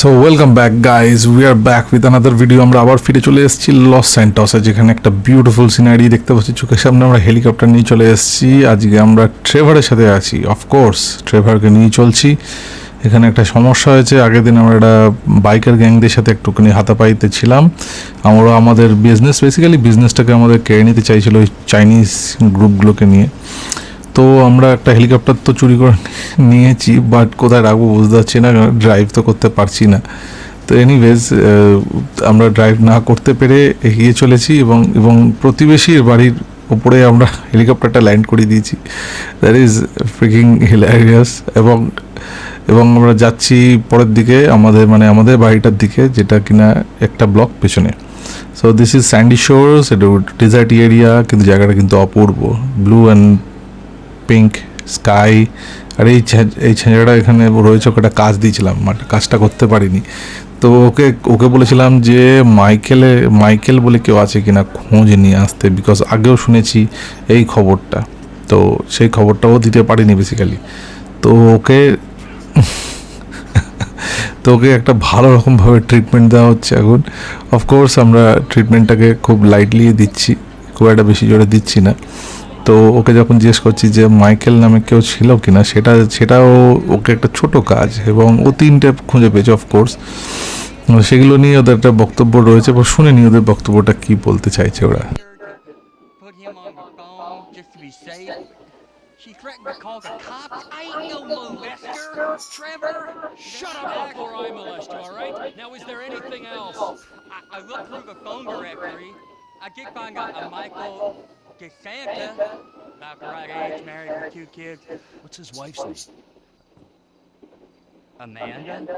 So welcome back guys we are back with another video আমরা আবার ফিরে চলে এসেছি লস স্যান্টসে যেখানে একটা বিউটিফুল সিনারি দেখতে পাচ্ছি। চোখের সামনে আমরা হেলিকপ্টার নিয়ে চলে এসেছি। আজকে আমরা ট্রেভারের সাথে আছি। অফকোর্স ট্রেভারকে নিয়ে চলছি। এখানে একটা সমস্যা হয়েছে। আগের দিন আমরা একটা বাইকার গ্যাংদের সাথে একটুখানি হাতাপাইতে ছিলাম। আমরা আমাদের বিজনেস বেসিক্যালি বিজনেসটাকে আমাদের কেড়ে নিতে চাইছিল ওই চাইনিজ গ্রুপগুলোকে নিয়ে। তো আমরা একটা হেলিকপ্টার তো চুরি করে নিয়েছি বাট কোথায় রাখব বুঝতে পারছি না ড্রাইভ তো করতে পারছি না। তো এনিওয়েজ আমরা ড্রাইভ না করতে পেরে এগিয়ে চলেছি এবং এবং প্রতিবেশীর বাড়ির ওপরে আমরা হেলিকপ্টারটা ল্যান্ড করে দিয়েছি। দ্যাট ইজ ফ্রিকিং হিলারিয়াস এবং এবং আমরা যাচ্ছি পরের দিকে আমাদের মানে আমাদের বাড়িটার দিকে, যেটা কিনা একটা ব্লক পেছনে। So this is Sandy Shores এটা ডেজার্ট এরিয়া কিন্তু জায়গাটা কিন্তু অপূর্ব। ব্লু অ্যান্ড পিঙ্ক স্কাই আর এই এই ছেঁড়াটা এখানে রয়েছে, ওকে একটা কাজ দিয়েছিলাম বাট কাজটা করতে পারিনি। তো ওকে ওকে বলেছিলাম যে, মাইকেলে, মাইকেল বলে কেউ আছে কিনা খোঁজ নিয়ে আসতে বিকজ আগেও শুনেছি এই খবরটা। তো সেই খবরটাও দিতে পারিনি বেসিক্যালি তো ওকে তো ওকে একটা ভালো রকমভাবে ট্রিটমেন্ট দেওয়া হচ্ছে এখন। অফকোর্স আমরা ট্রিটমেন্টটাকে খুব লাইটলি দিচ্ছি, খুব একটা বেশি জোরে দিচ্ছি না। তো ওকে যখন জিজ্ঞেস করছি যে মাইকেল নামে কেউ ছিল কি না সেটা সেটাও ওকে একটা ছোট কাজ এবং ও তিনটে খুঁজে পেয়েছে অফকোর্স সেগুলো নিয়ে ওদের একটা বক্তব্য রয়েছে এবং শুনে নিয়ে ওদের বক্তব্যটা কি বলতে চাইছে ওরা। I get Banga and Michael, Michael. DeSanta, about the right age, married with two kids. What's his wife's name? Amanda?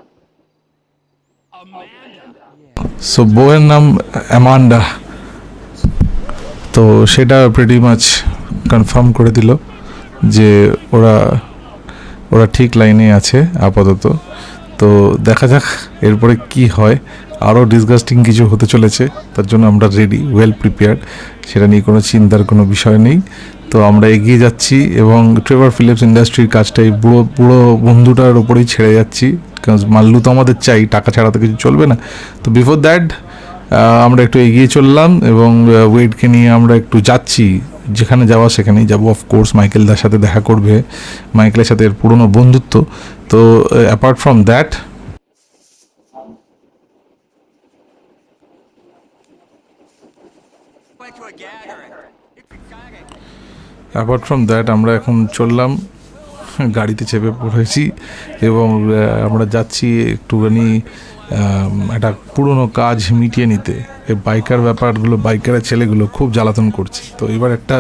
So বউয়ের নাম অ্যামান্ডা তো সেটা প্রেটি মাচ কনফার্ম করে দিল যে ওরা ওরা ঠিক লাইনে আছে আপাতত তো দেখা যাক এরপরে কি হয় আরও ডিসগাস্টিং কিছু হতে চলেছে, তার জন্য আমরা রেডি ওয়েল প্রিপেয়ার্ড সেটা নিয়ে কোনো চিন্তার কোনো বিষয় নেই। তো আমরা এগিয়ে যাচ্ছি এবং ট্রেভার ফিলিপস ইন্ডাস্ট্রির কাজটাই বুড়ো বুড়ো বন্ধুটার ওপরেই ছেড়ে যাচ্ছি। কারণ মাল্লু তো আমাদের চাই, টাকা ছাড়া তো কিছু চলবে না। তো বিফোর দ্যাট আমরা একটু এগিয়ে চললাম এবং ওয়েটকে নিয়ে আমরা একটু যাচ্ছি। যেখানে যাওয়া সেখানেই যাব অফকোর্স মাইকেলদার সাথে দেখা করবে। মাইকেলের সাথে এর পুরনো বন্ধুত্ব। তো apart from that apart from that আমরা এখন চললাম, গাড়িতে চেপে পড়েছি এবং আমরা যাচ্ছি একটুখানি একটা পুরনো কাজ মিটিয়ে নিতে। এই বাইকার ব্যাপারগুলো বাইকারের ছেলেগুলো খুব জ্বালাতন করছে। তো এবার একটা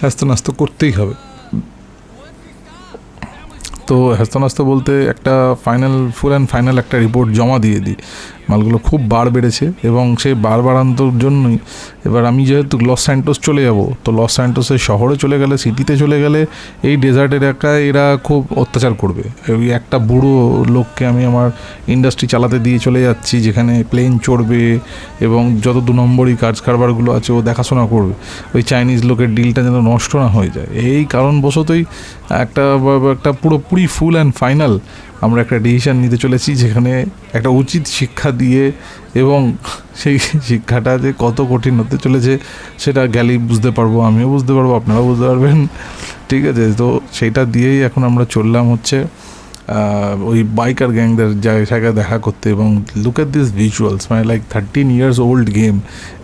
হ্যাস্ত নাস্ত করতেই হবে। তো হ্যাস্ত বলতে একটা ফাইনাল ফুল অ্যান্ড ফাইনাল একটা রিপোর্ট জমা দিয়ে দিই। মালগুলো খুব বার বেড়েছে এবং সেই বার বাড়ানোর জন্যই এবার আমি যেহেতু লস স্যান্টোস চলে যাব, তো লস স্যান্টোসের শহরে চলে গেলে, সিটিতে চলে গেলে, এই ডেজার্টের একটা এরা খুব অত্যাচার করবে। ওই একটা বুড়ো লোককে আমি আমার ইন্ডাস্ট্রি চালাতে দিয়ে চলে যাচ্ছি, যেখানে প্লেন চড়বে এবং যত দু নম্বরই কাজ কারবারগুলো আছে, ও দেখাশোনা করবে। ওই চাইনিজ লোকের ডিলটা যেন নষ্ট না হয়ে যায়। এই কারণবশতই একটা একটা পুরোপুরি ফুল অ্যান্ড ফাইনাল আমরা একটা ডিসিশান নিতে চলেছি যেখানে একটা উচিত শিক্ষা দিয়ে এবং সেই শিক্ষাটা যে কত কঠিন হতে চলেছে সেটা গেলেই বুঝতে পারব, আমিও বুঝতে পারব, আপনারাও বুঝতে পারবেন। ঠিক আছে, তো সেইটা দিয়েই এখন আমরা চললাম হচ্ছে ওই বাইকার গ্যাংদের জায়গায় দেখা করতে এবং লুক এট দিস ভিজুয়ালস মানে like thirteen years old game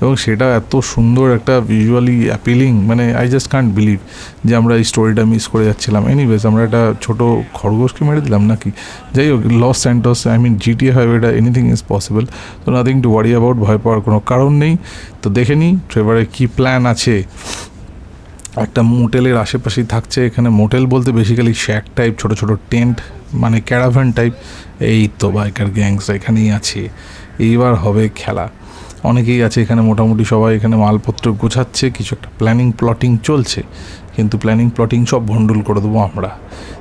এবং সেটা এত সুন্দর একটা ভিজুয়ালি অ্যাপিলিং মানে আই জাস্ট কান্ট বিলিভ যে আমরা এই স্টোরিটা মিস করে যাচ্ছিলাম। এনিওয়েজ আমরা একটা ছোট খরগোশকে মেরে দিলাম নাকি? যাই হোক Los Santos I mean GTA এটা এনিথিং ইজ পসিবল তো নাথিং টু ওয়ারি অ্যাবাউট ভয় পাওয়ার কোনো কারণ নেই। তো দেখে নিই ট্রেভারের কী প্ল্যান আছে? একটা মোটেলের আশেপাশেই থাকছে, এখানে মোটেল বলতে বেসিক্যালি শ্যাক টাইপ ছোট ছোট টেন্ট মানে ক্যারাভান টাইপ এই তো বাইকার গ্যাংস এখানেই আছে। এইবার হবে খেলা। অনেকেই আছে এখানে, মোটামুটি সবাই এখানে মালপত্র গোছাচ্ছে, কিছু একটা প্ল্যানিং প্লটিং চলছে। কিন্তু প্ল্যানিং প্লটিং সব ভন্ডুল করে দেবো আমরা।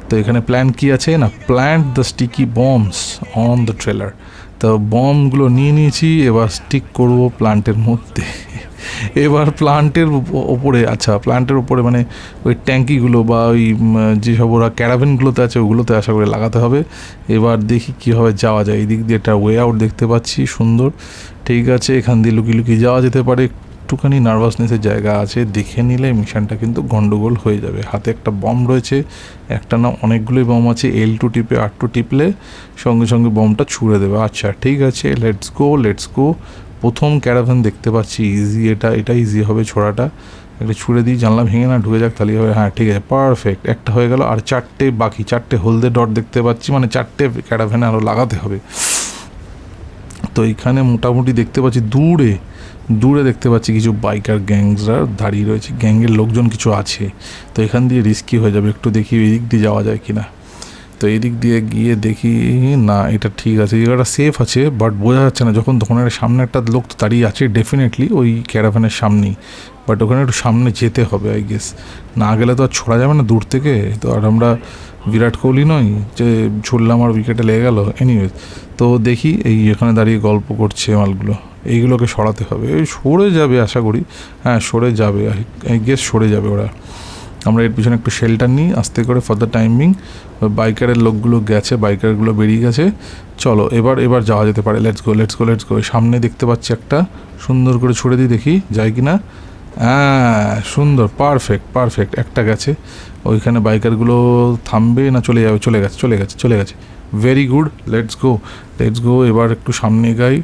তো এখানে প্ল্যান কি আছে না? Plant the sticky bombs on the trailer তো বমগুলো নিয়ে নিয়েছি, এবার স্টিক করব প্ল্যান্টের মধ্যে। এবার প্লান্টের ওপরে আচ্ছা প্লান্টের ওপরে মানে ওই ট্যাঙ্কিগুলো বা ওই যেসব ওরা ক্যারাভেনগুলোতে আছে, ওগুলোতে আশা করে লাগাতে হবে। এবার দেখি কীভাবে যাওয়া যায়। এই দিক দিয়ে একটা ওয়ে আউট দেখতে পাচ্ছি, সুন্দর। ঠিক আছে, এখান দিয়ে লুকিয়ে লুকিয়ে যাওয়া যেতে পারে। একটুখানি নার্ভাসনেসের জায়গা আছে, দেখে নিলে মিশনটা কিন্তু গন্ডগোল হয়ে যাবে। হাতে একটা বম রয়েছে, একটা না অনেকগুলোই বম আছে এল টু টিপে আর টু টিপলে সঙ্গে সঙ্গে বমটা ছুড়ে দেবে। আচ্ছা ঠিক আছে লেটস গো লেটস গো প্রথম ক্যারাভ্যান দেখতে পাচ্ছি ইজি এটা এটা ইজি হবে ছোড়াটা। একটা ছুড়ে দিই, জানলা ভেঙে না ঢুকে যাক তাহলে হবে। হ্যাঁ ঠিক আছে পারফেক্ট একটা হয়ে গেল, আর চারটে বাকি, চারটে হলদে ডট দেখতে পাচ্ছি মানে চারটে ক্যারাভ্যানে আরও লাগাতে হবে। তো এখানে মোটামুটি দেখতে পাচ্ছি দূরে দূরে দেখতে পাচ্ছি কিছু বাইকার গ্যাংসরা দাঁড়িয়ে রয়েছে। গ্যাংয়ের লোকজন কিছু আছে। তো এখান দিয়ে রিস্কি হয়ে যাবে। একটু দেখি এই দিক দিয়ে যাওয়া যায় কিনা। তো এই দিক দিয়ে গিয়ে দেখি, না, এটা ঠিক আছে। জায়গাটা সেফ আছে বাট বোঝা যাচ্ছে না। যখন একটা সামনে একটা লোক তো দাঁড়িয়ে আছে ডেফিনেটলি ওই ক্যারাভ্যানের সামনেই। বাট ওখানে একটু সামনে যেতে হবে আই গেস না গেলে তো আর ছোড়া যাবে না দূর থেকে। তো আর আমরা বিরাট কোহলি নই, যে ছুড়লাম আর উইকেটে লেগে গেল। এনিওয়েজ তো দেখি এই এখানে দাঁড়িয়ে গল্প করছে মালগুলো। এইগুলোকে সরাতে হবে। সরে যাবে, আশা করি। হ্যাঁ সরে যাবে। আই গেস সরে যাবে ওরা। আমরা এর পিছনে একটু শেল্টার নিই, আস্তে করে ফর দ্য টাইমিং বাইকারের লোকগুলো গেছে বাইকারগুলো বেরিয়ে গেছে। চলো, এবার এবার যাওয়া যেতে পারে। Let's go let's go let's go সামনে দেখতে পাচ্ছি একটা, সুন্দর করে ছুড়ে দিই দেখি, যায় কি না? হ্যাঁ সুন্দর পারফেক্ট পারফেক্ট একটা গেছে। ওইখানে বাইকারগুলো থামবে না চলে যাবে? চলে গেছে চলে গেছে চলে গেছে। Very good let's go let's go এবার একটু সামনে গাই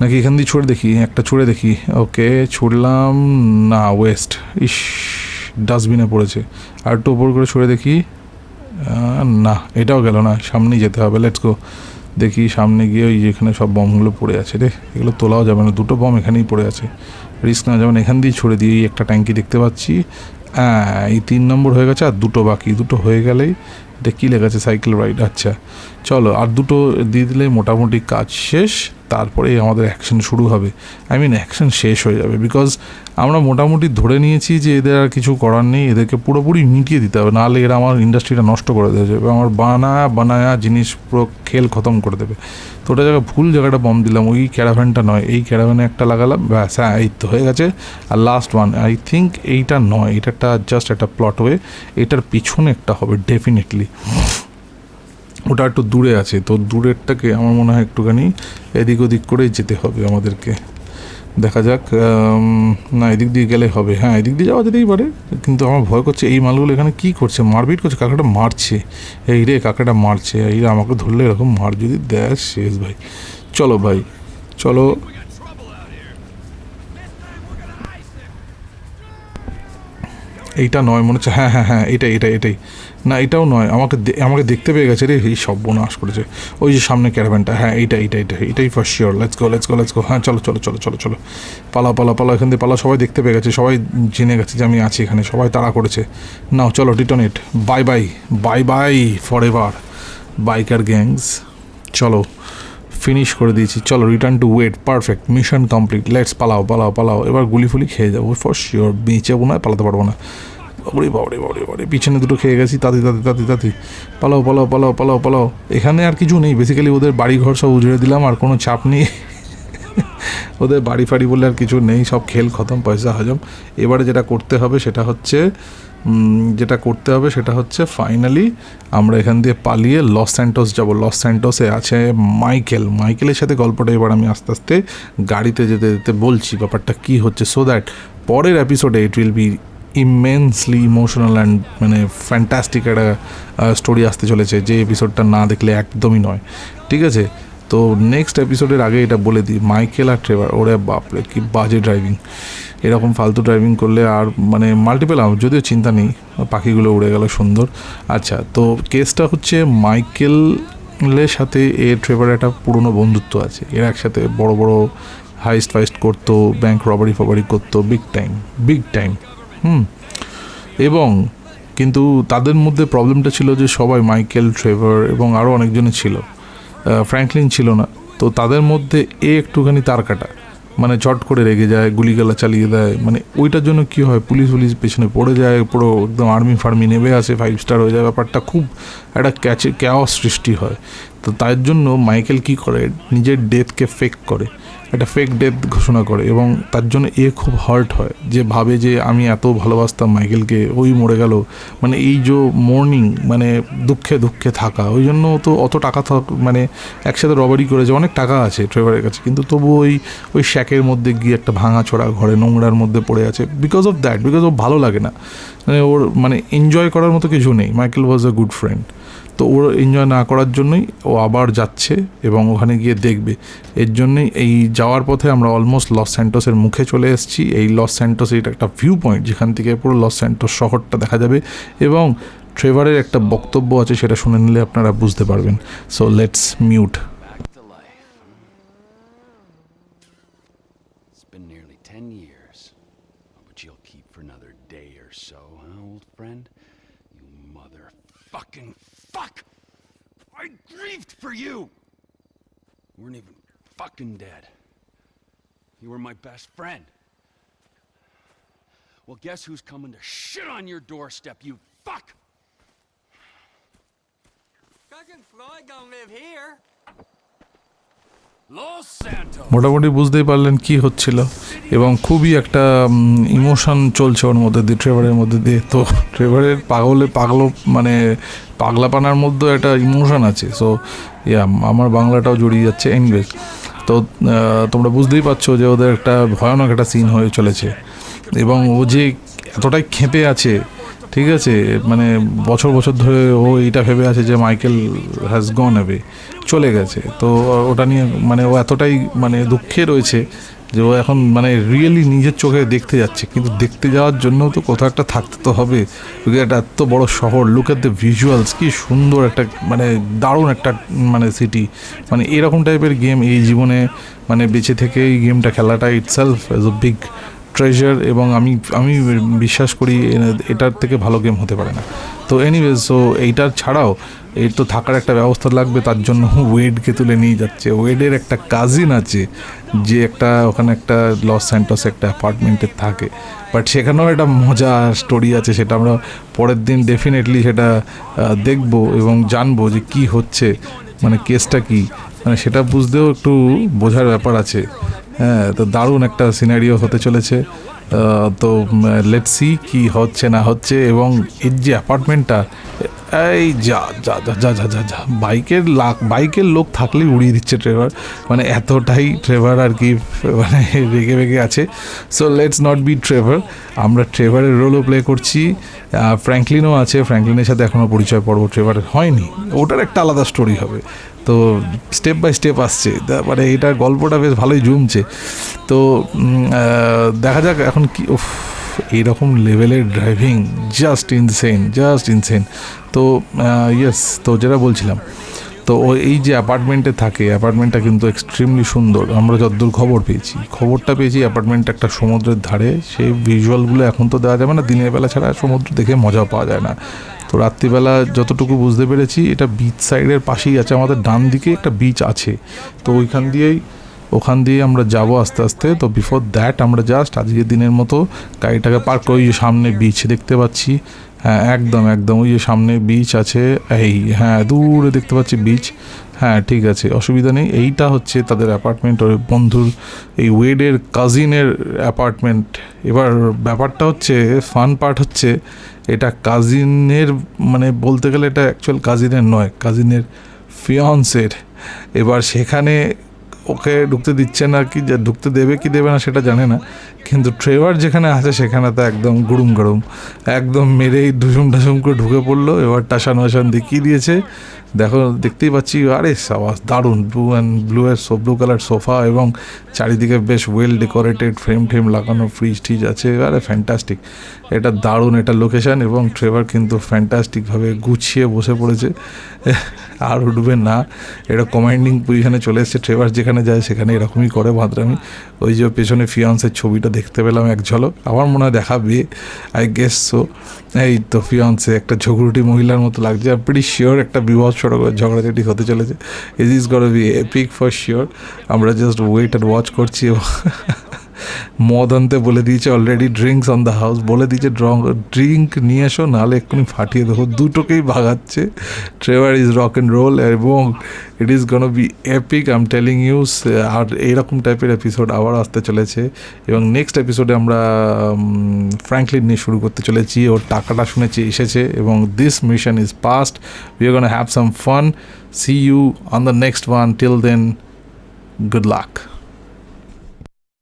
নাকি এখান দিয়ে ছুড়ে দেখি? একটা ছুড়ে দেখি। ওকে ছুড়লাম, না ওয়েস্ট ইস। ডাস্টবিনে পড়েছে। আর একটু ওপর করে সরে দেখি না, এটাও গেল না, সামনেই যেতে হবে লেটস গো দেখি সামনে গিয়ে ওই যেখানে সব বমগুলো পড়ে আছে রে, এগুলো তোলাও যাবে না, দুটো বম এখানেই পড়ে আছে। রিস্ক না যেমন এখান দিয়ে ছুড়ে দিয়ে একটা ট্যাঙ্কি দেখতে পাচ্ছি। হ্যাঁ এই তিন নম্বর হয়ে গেছে আর দুটো বাকি, দুটো হয়ে গেলেই এটা কী লেগেছে সাইকেল রাইড আচ্ছা। চলো, আর দুটো দিয়ে দিলে মোটামুটি কাজ শেষ, তারপরে আমাদের অ্যাকশন শুরু হবে। আই মিন অ্যাকশন শেষ হয়ে যাবে বিকজ আমরা মোটামুটি ধরে নিয়েছি যে এদের আর কিছু করার নেই, এদেরকে পুরোপুরি মিটিয়ে দিতে হবে, নাহলে এরা আমার ইন্ডাস্ট্রিটা নষ্ট করে দেবে এবং আমার বানায়া বানায়া জিনিস পুরো খেল খতম করে দেবে। তো ওটা জায়গায় ভুল জায়গাটা বম দিলাম, ওই ক্যারাভ্যানটা নয়, এই ক্যারাভ্যানে একটা লাগালাম, ব্যাস হ্যাঁ এই তো হয়ে গেছে। আর লাস্ট ওয়ান আই থিঙ্ক এইটা নয় এটা একটা জাস্ট একটা প্লট হয়ে এটার পিছনে একটা হবে ডেফিনেটলি ওটা একটু দূরে আছে, তো দূরেরটাকে আমার মনে হয় একটুখানি এদিক ওদিক করেই যেতে হবে আমাদেরকে। দেখা যাক না, এদিক দিয়ে গেলে হবে। হ্যাঁ এদিক দিয়ে যাওয়া যেতেই পারে, কিন্তু আমার ভয় করছে এই মালগুলো এখানে কি করছে, মারপিট করছে, কাকাটা মারছে। এই রে, কাকাটা মারছে, এই রে, আমাকে ধরলে এরকম মার যদি দেয়, শেষ ভাই। চলো ভাই, চলো। এইটা নয়, মনে হচ্ছে হ্যাঁ হ্যাঁ হ্যাঁ এটাই এটাই এটাই। না, এটাও নয়। আমাকে আমাকে দেখতে পেয়ে গেছে রে, এই সব নাশ করেছে। ওই যে সামনে ক্যারাভ্যানটা হ্যাঁ এইটা এইটা এইটা এটাই first sure let's go let's go let's go হ্যাঁ চলো চলো চলো চলো চলো। পালা পালা পালা, এখান থেকে পালা, সবাই দেখতে পেয়ে গেছে। সবাই জেনে গেছে যে আমি আছি এখানে, সবাই তাড়া করেছে। নাও, চলো রিটনেট bye bye bye bye forever biker gangs চলো ফিনিশ করে দিয়েছি। চলো return to wait perfect mission complete let's পালাও পালাও পালাও। এবার গুলি ফুলি খেয়ে যাব ফর শিওর বেঁচে না পালাতে পারব না। বাবরে বাবরে বাবরে বাবরে পিছনে দুটো খেয়ে গেছি, তাতে তাতে তাতে তাতে। পালাও পালাও পালাও পালাও পালাও। এখানে আর কিছু নেই। বেসিক্যালি ওদের বাড়ি ঘর সব উজড়ে দিলাম, আর কোনো চাপ নেই। ওদের বাড়ি ফাড়ি বলে আর কিছু নেই। সব খেল খতম, পয়সা হজম। এবারে যেটা করতে হবে সেটা হচ্ছে যেটা করতে হবে সেটা হচ্ছে ফাইনালি আমরা এখান দিয়ে পালিয়ে লস স্যান্টোস যাব। লস স্যান্টোসে আছে মাইকেল মাইকেলের সাথে গল্পটা এবার আমি আস্তে আস্তে গাড়িতে যেতে যেতে বলছি। ব্যাপারটা কী হচ্ছে? সো দ্যাট পরের এপিসোডে it will be immensely emotional and মানে ফ্যান্টাস্টিক একটা স্টোরি আসতে চলেছে। যে এপিসোডটা না দেখলে একদমই নয়। ঠিক আছে? তো নেক্সট এপিসোডের আগে এটা বলে দিই। মাইকেল আর ট্রেভার, ওরে বাপরে, কি বাজে ড্রাইভিং এরকম ফালতু ড্রাইভিং করলে আর মানে মাল্টিপেল মাল্টিপল যদিও চিন্তা নেই, পাখিগুলো উড়ে গেল সুন্দর। আচ্ছা তো কেসটা হচ্ছে মাইকেলের সাথে এ ট্রেভার একটা পুরনো বন্ধুত্ব আছে। এরা একসাথে বড় বড় হাইস্ট ফাইস্ট করতো ব্যাংক রবারি ফবারি করতো বিগ টাইম বিগ টাইম হুম। এবং কিন্তু তাদের মধ্যে প্রবলেমটা ছিল যে সবাই মাইকেল, ট্রেভার এবং আরও অনেকজনে ছিল। ফ্র্যাঙ্কলিন ছিল না। তো তাদের মধ্যে এ একটুখানি তার কাটা। মানে চট করে রেগে যায়, গুলিগালা চালিয়ে দেয়। মানে ওইটার জন্য কি হয়? পুলিশ পুলিশ পেছনে পড়ে যায়, পুরো একদম আর্মি ফার্মি নেমে আসে, ফাইভ স্টার হয়ে যায়। ব্যাপারটা খুব একটা ক্যাচে ক্যাওয়াস সৃষ্টি হয়। তো তার জন্য মাইকেল কি করে? নিজের ডেথকে ফেক করে। একটা ফেক ডেথ ঘোষণা করে এবং তার জন্য এ খুব হার্ট হয়। যে ভাবে যে আমি এত ভালোবাসতাম মাইকেলকে, ওই মরে গেল। মানে এই যে মর্নিং মানে দুঃখে দুঃখে থাকা, ওই জন্য তো অত টাকা থাক মানে একসাথে রবারি করেছে অনেক টাকা আছে ট্রেভারের কাছে। কিন্তু তবু ওই ওই শ্যাকের মধ্যে গিয়ে একটা ভাঙা চড়া ঘরে, নোংরার মধ্যে পড়ে আছে। বিকজ অফ দ্যাট বিকজ ও ভালো লাগে না। মানে ওর মানে এনজয় করার মতো কিছু নেই। Michael was a good friend তো ওর এনজয় না করার জন্যই ও আবার যাচ্ছে এবং ওখানে গিয়ে দেখবে। এর জন্যই এই যাওয়ার পথে আমরা অলমোস্ট লস স্যান্টোসের মুখে চলে এসেছি। এই লস স্যান্টোস এটা একটা ভিউ পয়েন্ট যেখান থেকে পুরো লস স্যান্টোস শহরটা দেখা যাবে এবং ট্রেভারের একটা বক্তব্য আছে, সেটা শুনে নিলে আপনারা বুঝতে পারবেন। So let's mute for you! You weren't even fucking dead. You were my best friend. Well, guess who's coming to shit on your doorstep, you fuck! Cousin Floyd gonna live here. মোটামুটি বুঝতেই পারলেন কি হচ্ছিল। এবং খুবই একটা emotion চলছে ওর মধ্যে দিয়ে ট্রেভারের মধ্যে দিয়ে। তো ট্রেভারের পাগলে, পাগল মানে পাগলাপানার মধ্যে একটা ইমোশন আছে। সো ইয়া, আমার বাংলাটাও জড়িয়ে যাচ্ছে। এনওয়েজ তো তোমরা বুঝতেই পারছ যে ওদের একটা ভয়ানক একটা সিন হয়ে চলেছে। এবং ও যে এতটাই খেপে আছে ঠিক আছে মানে বছর বছর ধরে ও এটা ভেবে আছে যে মাইকেল হ্যাজ গন অ্যাওয়ে চলে গেছে। তো ওটা নিয়ে মানে ও এতটাই মানে দুঃখে রয়েছে যে ও এখন মানে রিয়েলি নিজের চোখে দেখতে যাচ্ছে। কিন্তু দেখতে যাওয়ার জন্য তো কোথাও একটা থাকতে তো হবে। একটা এত বড় শহর লুক এট দ্য ভিজুয়ালস কি সুন্দর একটা মানে দারুণ একটা মানে সিটি মানে এরকম টাইপের গেম এই জীবনে মানে বেঁচে থেকে এই গেমটা খেলাটা itself as a big treasure এবং আমি আমি বিশ্বাস করি এটার থেকে ভালো গেম হতে পারে না। তো এনিওয়েজ সো এইটার ছাড়াও এর তো থাকার একটা ব্যবস্থা লাগবে, তার জন্য ওয়েডকে তুলে নিয়ে যাচ্ছে। ওয়েডের একটা কাজিন আছে, যে একটা, ওখানে একটা লস স্যান্টোস একটা অ্যাপার্টমেন্টে থাকে। বাট সেখানেও একটা মজা স্টোরি আছে, সেটা আমরা পরের দিন ডেফিনেটলি সেটা দেখব এবং জানব যে কি হচ্ছে মানে কেসটা কি। মানে সেটা বুঝতেও একটু বোঝার ব্যাপার আছে। হ্যাঁ তো দারুণ একটা সিনারিও হতে চলেছে। তো লেটসি কি হচ্ছে না হচ্ছে এবং এর যে অ্যাপার্টমেন্টটা এই যা যা যা যা যা যা যা। বাইকের লাখ, বাইকের লোক থাকলেই উড়িয়ে দিচ্ছে ট্রেভার। মানে এতটাই ট্রেভার আর কি মানে রেগে রেগে আছে। So let's not be Trevor আমরা ট্রেভারের রোলও প্লে করছি। ফ্র্যাঙ্কলিনও আছে। ফ্র্যাঙ্কলিনের সাথে এখনও পরিচয় পর্ব ট্রেভারের হয়নি। ওটার একটা আলাদা স্টোরি হবে। তো স্টেপ বাই স্টেপ আসছে। মানে এটার গল্পটা বেশ ভালোই জমছে। তো দেখা যাক এখন কি উফ এইরকম লেভেলের driving just insane just insane তো ইয়েস তো যেটা বলছিলাম, তো ও এই যে অ্যাপার্টমেন্টে থাকে অ্যাপার্টমেন্টটা কিন্তু এক্সট্রিমলি সুন্দর। আমরা যতদূর খবর পেয়েছি। খবরটা পেয়েছি অ্যাপার্টমেন্ট একটা সমুদ্রের ধারে। সেই ভিজুয়ালগুলো এখন তো দেওয়া যাবে না, দিনের বেলা ছাড়া সমুদ্র দেখে মজা পাওয়া যায় না। তো রাত্রিবেলা যতটুকু বুঝতে পেরেছি, এটা বিচ সাইডের পাশেই আছে, আমাদের ডান দিকে একটা বিচ আছে। তো ওইখান দিয়েই ওখান দিয়ে আমরা যাব আস্তে আস্তে। তো বিফোর দ্যাট আমরা জাস্ট আজকের দিনের মতো গাড়িটাকে পার্ক করে ওই যে সামনে বিচ দেখতে পাচ্ছি। হ্যাঁ একদম একদম। ওই যে সামনে বিচ আছে, এই হ্যাঁ দূরে দেখতে পাচ্ছি বিচ হ্যাঁ ঠিক আছে, অসুবিধা নেই। এইটা হচ্ছে তাদের অ্যাপার্টমেন্ট ওর বন্ধুর এই ওয়েডের কাজিনের অ্যাপার্টমেন্ট এবার ব্যাপারটা হচ্ছে ফান পার্ট হচ্ছে, এটা কাজিনের মানে বলতে গেলে এটা অ্যাকচুয়াল কাজিনের নয় কাজিনের ফিয়ন্সের এবার সেখানে ওকে ঢুকতে দিচ্ছে না কি ঢুকতে দেবে কি দেবে না সেটা জানে না। কিন্তু ট্রেভার যেখানে আছে সেখানে তো একদম গুড়ুম গরম একদম মেরেই ঢুসুম ঢাসুম করে ঢুকে পড়ল। এবার টাসান ওয়াসান দেখিয়ে দিয়েছে। দেখো, দেখতেই পাচ্ছি, আরে সাবাস, দারুণ ব্লু অ্যান্ড ব্লু এর ব্লু কালার সোফা এবং চারিদিকে বেশ ওয়েল ডেকোরেটেড ফ্রেম ট্রেম লাগানো ফ্রিজ টিজ আছে, আরে ফ্যান্টাস্টিক এটা দারুণ এটা লোকেশন এবং ট্রেভার কিন্তু ফ্যান্টাস্টিকভাবে গুছিয়ে বসে পড়েছে। আর উঠবে না। এটা কমান্ডিং পজিশনে চলে এসেছে ট্রেভার যেখানে যায় সেখানে এরকমই করে ভাদ্রামি ওই যে পেছনে ফিয়ন্সের ছবিটা দেখতে পেলাম, এক ঝলক। আমার মনে হয় দেখাবে আই গেস সো এই তো ফিয়ন্সে একটা ঝগড়ুটি মহিলার মতো লাগছে। আর প্রিটি শিওর একটা বিভৎস ঝগড়াঝাটি হতে চলেছে। Is is gonna be epic for sure আমরা জাস্ট ওয়েট অ্যান্ড ওয়াচ করছি। মদ আনতে বলে দিয়েছে already drinks on the house বলে দিয়েছে ড্রিঙ্ক নিয়ে এসো নাহলে এক্ষুনি ফাটিয়ে দেবো। দুটোকেই ভাগাচ্ছে। Trevor is rock and roll এবং it is gonna be epic I'm telling you আর এইরকম টাইপের এপিসোড আবার আসতে চলেছে। এবং নেক্সট এপিসোডে আমরা ফ্র্যাঙ্কলিন নিয়ে শুরু করতে চলেছি। ওর টাকাটা শুনেছি, এসেছে এবং this mission is past we are gonna have some fun see you on the next one till then good luck